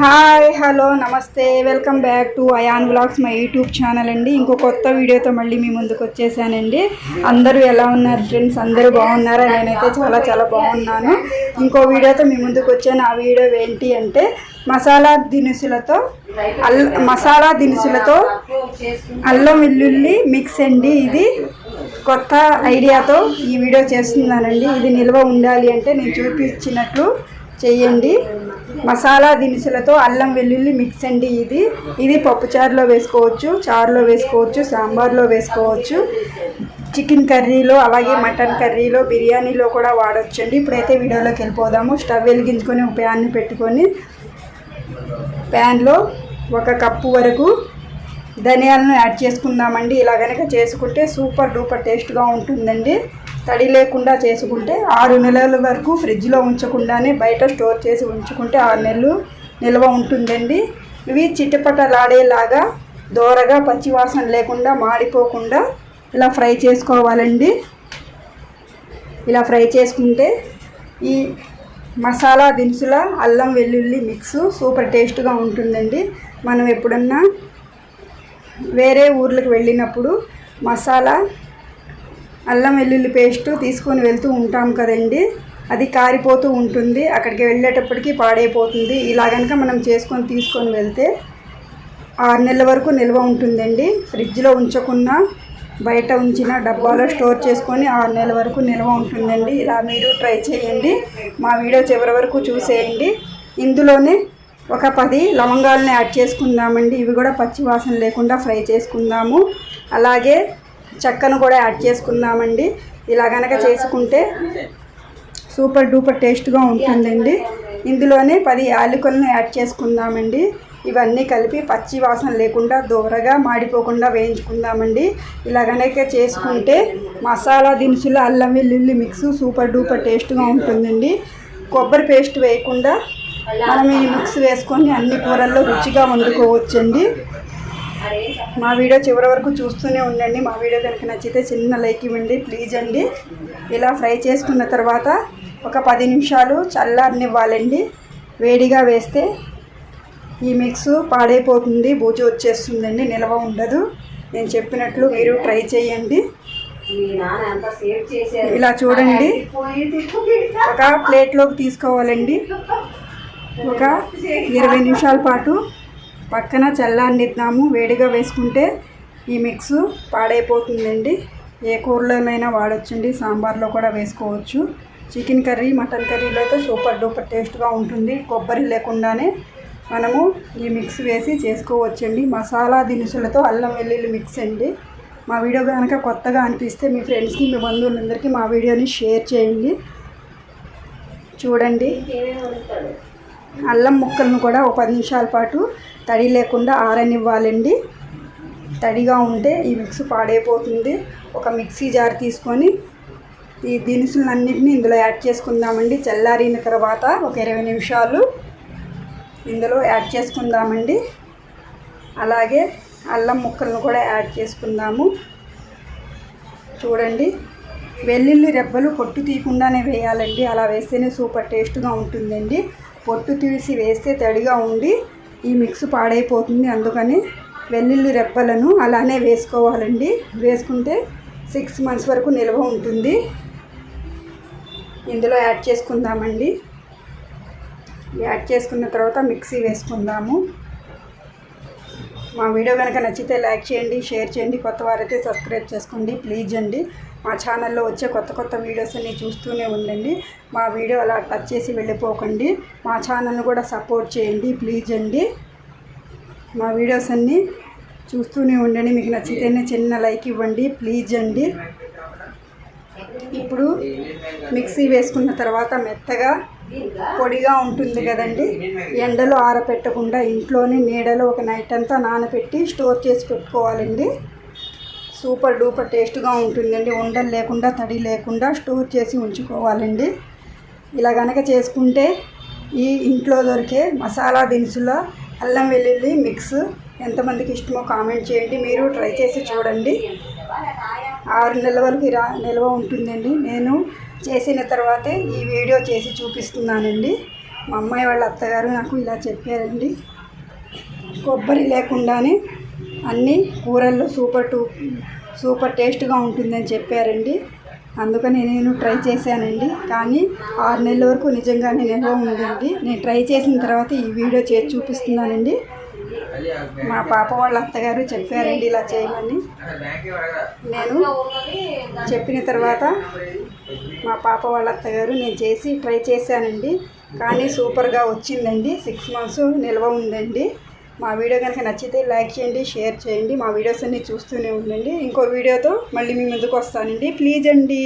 Hi hello namaste. Welcome back to Ayan blogs my YouTube channel అండి. ఇంకో కొత్త వీడియోతో మళ్ళీ మీ ముందుకు వచ్చేసానండి. అందరూ ఎలా ఉన్నారు ఫ్రెండ్స్? అందరూ బాగున్నారా? నేనైతే చాలా చాలా బాగున్నాను. ఇంకో వీడియోతో మీ ముందుకు వచ్చాను. ఆ వీడియో ఏంటి అంటే మసాలా దినుసులతో అల్ మసాలా దినుసులతో అల్లం వెల్లుల్లి మిక్స్ అండి. ఇది కొత్త ఐడియాతో ఈ వీడియో చేస్తున్నానండి. ఇది నిల్వ ఉండాలి అంటే నేను చూపించినట్లు చేయండి. మసాలా దినుసులతో అల్లం వెల్లుల్లి మిక్స్ అండి ఇది. ఇది పప్పుచారులో వేసుకోవచ్చు చారులో వేసుకోవచ్చు సాంబార్లో వేసుకోవచ్చు. చికెన్ కర్రీలో అలాగే మటన్ కర్రీలో బిర్యానీలో కూడా వాడచ్చు అండి ఇప్పుడైతే వీడియోలోకి వెళ్ళిపోదాము. స్టవ్ వెలిగించుకొని ఒక ప్యాన్ని పెట్టుకొని ప్యాన్లో ఒక కప్పు వరకు ధనియాలను యాడ్ చేసుకుందామండి. ఇలా కనుక చేసుకుంటే సూపర్ డూపర్ టేస్ట్గా ఉంటుందండి. తడి లేకుండా చేసుకుంటే ఆరు నెలల వరకు ఫ్రిడ్జ్లో ఉంచకుండానే బయట స్టోర్ చేసి ఉంచుకుంటే ఆరు నెలలు నిల్వ ఉంటుందండి. ఇవి చిట్టపటలాడేలాగా దోరగా పచ్చివాసన లేకుండా మాడిపోకుండా ఇలా ఫ్రై చేసుకోవాలండి. ఇలా ఫ్రై చేసుకుంటే ఈ మసాలా దినుసుల అల్లం వెల్లుల్లి మిక్స్ సూపర్ టేస్ట్గా ఉంటుందండి. మనం ఎప్పుడన్నా వేరే ఊర్లకు వెళ్ళినప్పుడు మసాలా అల్లం వెల్లుల్లి పేస్ట్ తీసుకొని వెళ్తూ ఉంటాం కదండి. అది కారిపోతూ ఉంటుంది. అక్కడికి వెళ్ళేటప్పటికి పాడైపోతుంది. ఇలా కనుక మనం చేసుకొని తీసుకొని వెళ్తే ఆరు నెలల వరకు నిల్వ ఉంటుందండి. ఫ్రిడ్జ్లో ఉంచకుండా బయట ఉంచిన డబ్బాలో స్టోర్ చేసుకొని ఆరు నెలల వరకు నిల్వ ఉంటుందండి. ఇలా మీరు ట్రై చేయండి. మా వీడియో చివరి వరకు చూసేయండి. ఇందులోనే ఒక పది లవంగాలని యాడ్ చేసుకుందామండి. ఇవి కూడా పచ్చి వాసన లేకుండా ఫ్రై చేసుకుందాము. అలాగే చెక్కను కూడా యాడ్ చేసుకుందామండి. ఇలా కనుక చేసుకుంటే సూపర్ డూపర్ టేస్ట్గా ఉంటుందండి. ఇందులోనే పది యాలకులను యాడ్ చేసుకుందామండి. ఇవన్నీ కలిపి పచ్చి వాసన లేకుండా దూరగా మాడిపోకుండా వేయించుకుందామండి. ఇలా కనుక చేసుకుంటే మసాలా దినుసులు అల్లం వెల్లుల్లి మిక్స్ సూపర్ డూపర్ టేస్ట్గా ఉంటుందండి. కొబ్బరి పేస్ట్ వేయకుండా మనం ఈ మిక్స్ వేసుకొని అన్ని కూరల్లో రుచిగా వండుకోవచ్చండి. మా వీడియో చివరి వరకు చూస్తూనే ఉండండి. మా వీడియో కనుక నచ్చితే చిన్న లైక్ ఇవ్వండి ప్లీజ్ అండి. ఇలా ఫ్రై చేసుకున్న తర్వాత ఒక పది నిమిషాలు చల్లారనివ్వాలండి. వేడిగా వేస్తే ఈ మిక్స్ పాడైపోతుంది బూజు వచ్చేస్తుందండి నిల్వ ఉండదు. నేను చెప్పినట్లు మీరు ట్రై చేయండి. ఇలా చూడండి. ఒక ప్లేట్లోకి తీసుకోవాలండి. ఒక ఇరవై నిమిషాల పాటు పక్కన చల్లారనిద్దాము. వేడిగా వేసుకుంటే ఈ మిక్స్ పాడైపోతుందండి. ఏ కూరలోనైనా వాడచ్చండి. సాంబార్లో కూడా వేసుకోవచ్చు. చికెన్ కర్రీ మటన్ కర్రీలో అయితే సూపర్ డూపర్ టేస్ట్గా ఉంటుంది. కొబ్బరి లేకుండానే మనము ఈ మిక్స్ వేసి చేసుకోవచ్చండి. మసాలా దినుసులతో అల్లం వెల్లుల్లి మిక్స్ అండి. మా వీడియో కనుక కొత్తగా అనిపిస్తే మీ ఫ్రెండ్స్కి మీ బంధువులందరికీ మా వీడియోని షేర్ చేయండి. చూడండి. అల్లం ముక్కలను కూడా ఒక పది నిమిషాల పాటు తడి లేకుండా ఆరనివ్వాలండి. తడిగా ఉంటే ఈ మిక్స్ పాడైపోతుంది. ఒక మిక్సీ జార్ తీసుకొని ఈ దినుసులన్నింటినీ ఇందులో యాడ్ చేసుకుందామండి. చల్లారిన తర్వాత ఒక ఇరవై నిమిషాలు ఇందులో యాడ్ చేసుకుందామండి. అలాగే అల్లం ముక్కలను కూడా యాడ్ చేసుకుందాము. చూడండి. వెల్లుల్లి రెబ్బలు పొట్టు తీయకుండానే వేయాలండి. అలా వేస్తేనే సూపర్ టేస్ట్గా ఉంటుందండి. పొట్టు తీసి వేస్తే తడిగా ఉండి ఈ మిక్స్ పాడైపోతుంది. అందుకని వెల్లుల్లి రెప్పలను అలానే వేసుకోవాలండి. వేసుకుంటే సిక్స్ మంత్స్ వరకు నిల్వ ఉంటుంది. ఇందులో యాడ్ చేసుకుందామండి. యాడ్ చేసుకున్న తర్వాత మిక్సీ వేసుకుందాము. మా వీడియో కనుక నచ్చితే లైక్ చేయండి షేర్ చేయండి. కొత్త వారైతే సబ్స్క్రైబ్ చేసుకోండి ప్లీజ్ అండి. మా ఛానల్లో వచ్చే కొత్త కొత్త వీడియోస్ అన్ని చూస్తూనే ఉండండి. మా వీడియో అలా టచ్ చేసి వెళ్ళిపోకండి. మా ఛానల్ని కూడా సపోర్ట్ చేయండి ప్లీజ్ అండి. మా వీడియోస్ అన్నీ చూస్తూనే ఉండండి. మీకు నచ్చితేనే చిన్న లైక్ ఇవ్వండి ప్లీజ్ అండి. ఇప్పుడు మిక్సీ వేసుకున్న తర్వాత మెత్తగా పొడిగా ఉంటుంది కదండి. ఎండలో ఆరపెట్టకుండా ఇంట్లోనే నీడలో ఒక నైట్ అంతా నానబెట్టి స్టోర్ చేసి పెట్టుకోవాలండి. సూపర్ డూపర్ టేస్ట్గా ఉంటుందండి. ఉండలు లేకుండా తడి లేకుండా స్టోర్ చేసి ఉంచుకోవాలండి. ఇలా కనుక చేసుకుంటే ఈ ఇంట్లో దొరికే మసాలా దినుసుల అల్లం వెల్లుల్లి మిక్స్ ఎంతమందికి ఇష్టమో కామెంట్ చేయండి. మీరు ట్రై చేసి చూడండి. ఆరు నెలల వరకు రా నిల్వ ఉంటుందండి. నేను చేసిన తర్వాతే ఈ వీడియో చేసి చూపిస్తున్నానండి. మా అమ్మాయి వాళ్ళ అత్తగారు నాకు ఇలా చెప్పారండి. కొబ్బరి లేకుండానే అన్ని కూరల్లో సూపర్ టూ సూపర్ టేస్ట్గా ఉంటుందని చెప్పారండి. అందుకని నేను ట్రై చేశానండి. కానీ ఆరు నెలల వరకు నిజంగానే నిల్వ ఉందండి. నేను ట్రై చేసిన తర్వాత ఈ వీడియో చేసి చూపిస్తున్నానండి. మా పాప వాళ్ళ అత్తగారు చెప్పారండి ఇలా చేయమని. నేను చెప్పిన తర్వాత మా పాప వాళ్ళ అత్తగారు నేను చేసి ట్రై చేశానండి. కానీ సూపర్గా వచ్చిందండి. సిక్స్ మంత్స్ నిల్వ ఉందండి. మా వీడియో కనుక నచ్చితే లైక్ చేయండి షేర్ చేయండి. మా వీడియోస్ అన్ని చూస్తూనే ఉండండి. ఇంకో వీడియోతో మళ్ళీ మీ ముందుకు వస్తానండి. ప్లీజ్ అండి.